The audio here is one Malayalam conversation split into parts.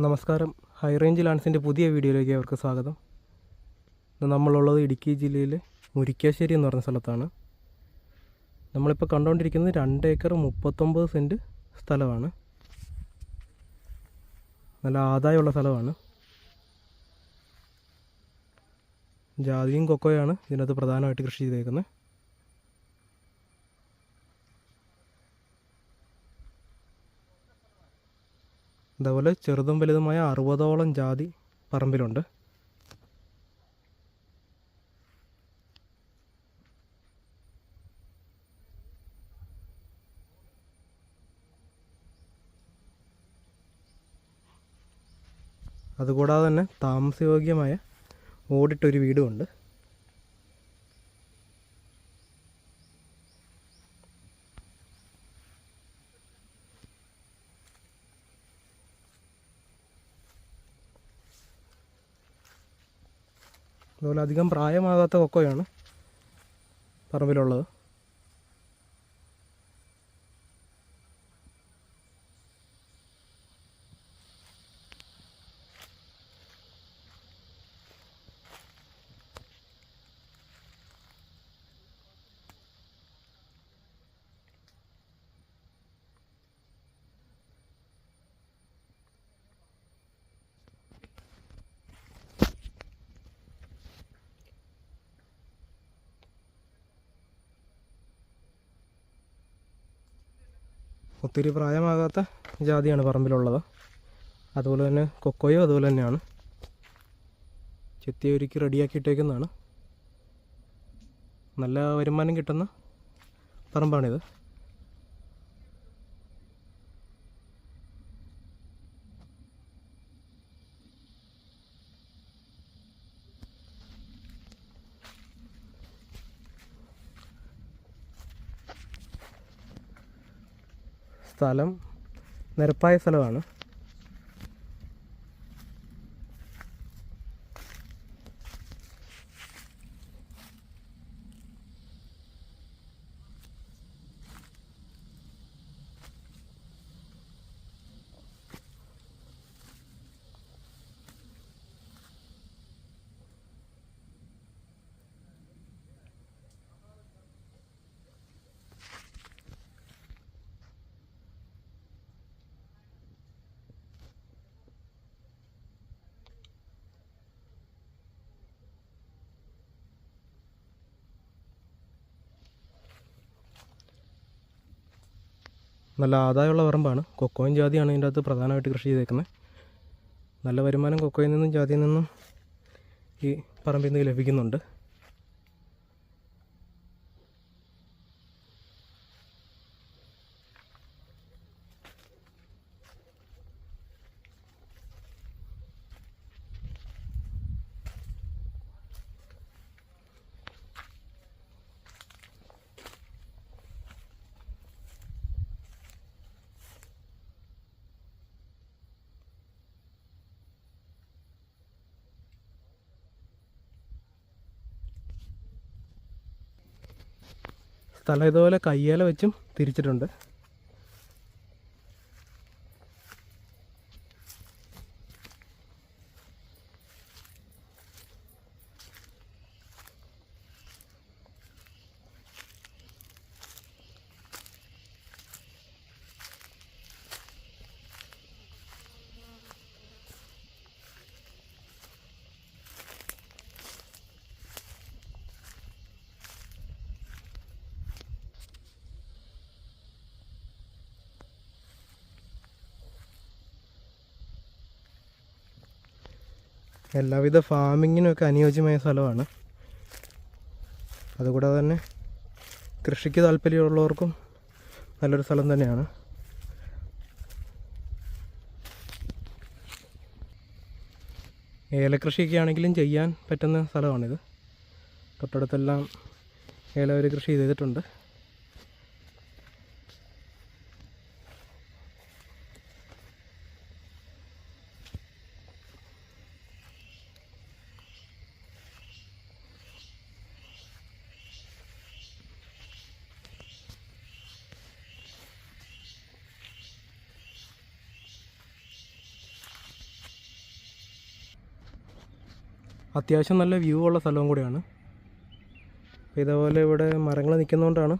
നമസ്കാരം. ഹൈ റേഞ്ച് ലാൻസിന്റെ പുതിയ വീഡിയോയിലേക്ക് അവർക്ക് സ്വാഗതം. നമ്മളുള്ളത് ഇടുക്കി ജില്ലയിലെ മുരിക്കാശ്ശേരി എന്ന് പറഞ്ഞ സ്ഥലത്താണ്. നമ്മളിപ്പോൾ കണ്ടുകൊണ്ടിരിക്കുന്നത് രണ്ട് ഏക്കർ മുപ്പത്തൊമ്പത് സെന്റ് സ്ഥലമാണ്. നല്ല ആദായമുള്ള സ്ഥലമാണ്. ജാതിയും കൊക്കോയാണ് ഇതിനകത്ത് പ്രധാനമായിട്ട് കൃഷി ചെയ്തേക്കുന്നത് അതേപോലെ ചെറുതും വലുതുമായ അറുപതോളം ജാതി പറമ്പിലുണ്ട്. അതുകൂടാതെ തന്നെ താമസയോഗ്യമായ ഓടിട്ടൊരു വീടുമുണ്ട്. അതുപോലെ അധികം പ്രായമാകാത്ത കൊക്കോയാണ് പറമ്പിലുള്ളത്. ഒത്തിരി പ്രായമാകാത്ത ജാതിയാണ് പറമ്പിലുള്ളത്. അതുപോലെ തന്നെ കൊക്കോയും അതുപോലെ തന്നെയാണ്. ചെത്തി ഒരുക്കി റെഡിയാക്കി ഇട്ടേക്കുന്നതാണ്. നല്ല വരുമാനം കിട്ടുന്ന പറമ്പാണിത്. സ്ഥലം നിരപ്പായ സ്ഥലമാണ്. നല്ല ആദായമുള്ള പറമ്പാണ് കൊക്കോയും ജാതിയാണ് ഇതിന്റെ അകത്ത് പ്രധാനമായിട്ട് കൃഷി ചെയ്തേക്കുന്നത്. നല്ല വരുമാനം കൊക്കോയിൽ നിന്നും ജാതിയിൽ നിന്നും ഈ പറമ്പിൽ നിന്ന് ലഭിക്കുന്നുണ്ട്. സ്ഥലം ഇതുപോലെ കയ്യേല വെച്ചും തിരിച്ചിട്ടുണ്ട്. എല്ലാവിധ ഫാമിങ്ങിനൊക്കെ അനുയോജ്യമായ സ്ഥലമാണ്. അതുകൂടാതെ തന്നെ കൃഷിക്ക് താല്പര്യമുള്ളവർക്കും നല്ലൊരു സ്ഥലം തന്നെയാണ്. ഏലകൃഷിയൊക്കെ ആണെങ്കിലും ചെയ്യാൻ പറ്റുന്ന സ്ഥലമാണിത്. തൊട്ടടുത്തെല്ലാം ഏല ഒരു കൃഷി ചെയ്തിട്ടുണ്ട്. അത്യാവശ്യം നല്ല വ്യൂ ഉള്ള സ്ഥലവും കൂടിയാണ്. ഇതേപോലെ ഇവിടെ മരങ്ങൾ നിൽക്കുന്നതുകൊണ്ടാണ്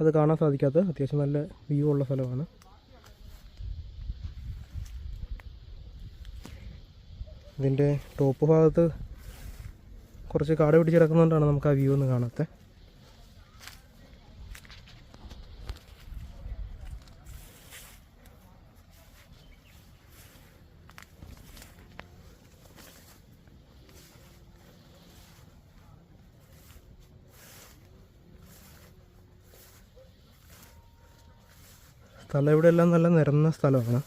അത് കാണാൻ സാധിക്കാത്തത്. അത്യാവശ്യം നല്ല വ്യൂ ഉള്ള സ്ഥലമാണ്. ഇതിന്റെ ടോപ്പ് ഭാഗത്ത് കുറച്ച് കാട് പിടിച്ച് കിടക്കുന്നതുകൊണ്ടാണ് നമുക്ക് ആ വ്യൂ ഒന്നും കാണാത്തത് സ്ഥലം. ഇവിടെ എല്ലാം നല്ല നിരന്ന സ്ഥലമാണ്.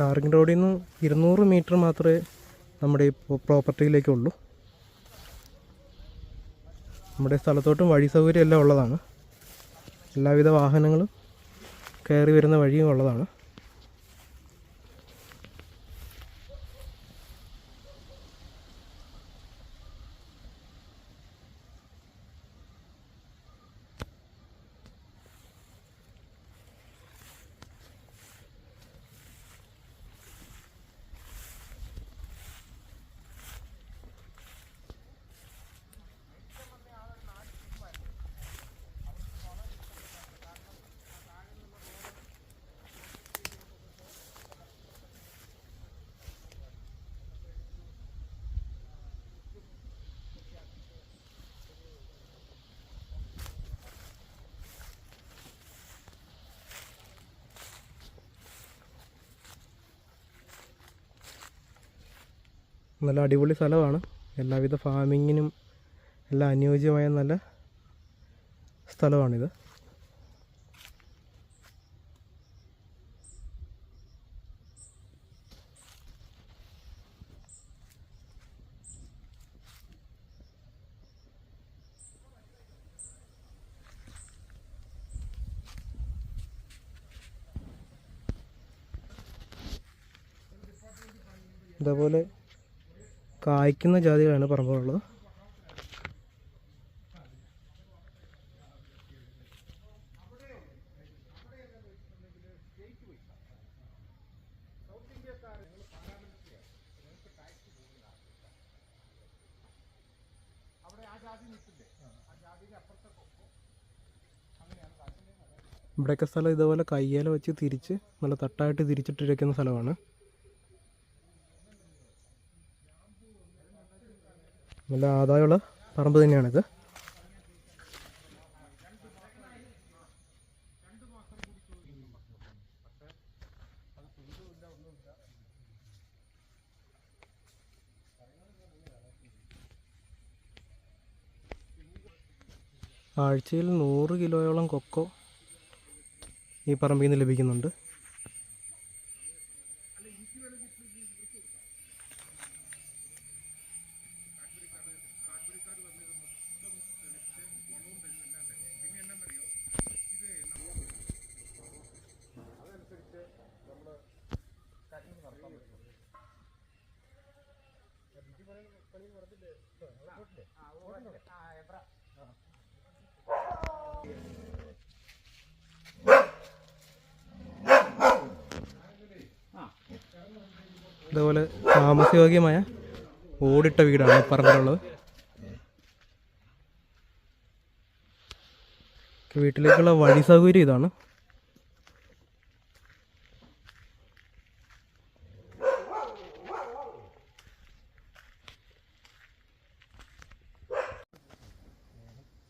ടാറിങ് റോഡിൽ നിന്ന് ഇരുന്നൂറ് മീറ്റർ മാത്രമേ നമ്മുടെ ഈ പ്രോപ്പർട്ടിയിലേക്കുള്ളൂ നമ്മുടെ സ്ഥലത്തോട്ടും വഴി സൗകര്യം എല്ലാം ഉള്ളതാണ്. എല്ലാവിധ വാഹനങ്ങളും കയറി വരുന്ന വഴിയും ഉള്ളതാണ്. നല്ല അടിപൊളി സ്ഥലമാണ്. എല്ലാവിധ ഫാമിങ്ങിനും എല്ലാം അനുയോജ്യമായ നല്ല സ്ഥലമാണിത്. ഇതേപോലെ കായ്ക്കുന്ന ജാതികളാണ് പറമ്പുള്ളത് ഇവിടെയൊക്കെ സ്ഥലം ഇതേപോലെ കയ്യേല വെച്ച് തിരിച്ച് നല്ല തട്ടായിട്ട് തിരിച്ചിട്ടിരിക്കുന്ന സ്ഥലമാണ്. നല്ല ആദായമുള്ള പറമ്പ് തന്നെയാണിത്. ആഴ്ചയിൽ നൂറ് കിലോയോളം കൊക്കോ ഈ പറമ്പിൽ നിന്ന് ലഭിക്കുന്നുണ്ട്. ഇതേപോലെ താമസയോഗ്യമായ ഓടിട്ട വീടാണ് പറമ്പിലുള്ളത്. വീട്ടിലേക്കുള്ള വഴി സൗകര്യം ഇതാണ്.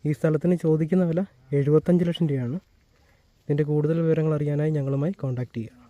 ഈ സ്ഥലത്തിന് ചോദിക്കുന്ന വില എഴുപത്തഞ്ച് ലക്ഷം രൂപയാണ്. ഇതിന്റെ കൂടുതൽ വിവരങ്ങൾ അറിയാനായി ഞങ്ങളുമായി കോൺടാക്റ്റ് ചെയ്യുക.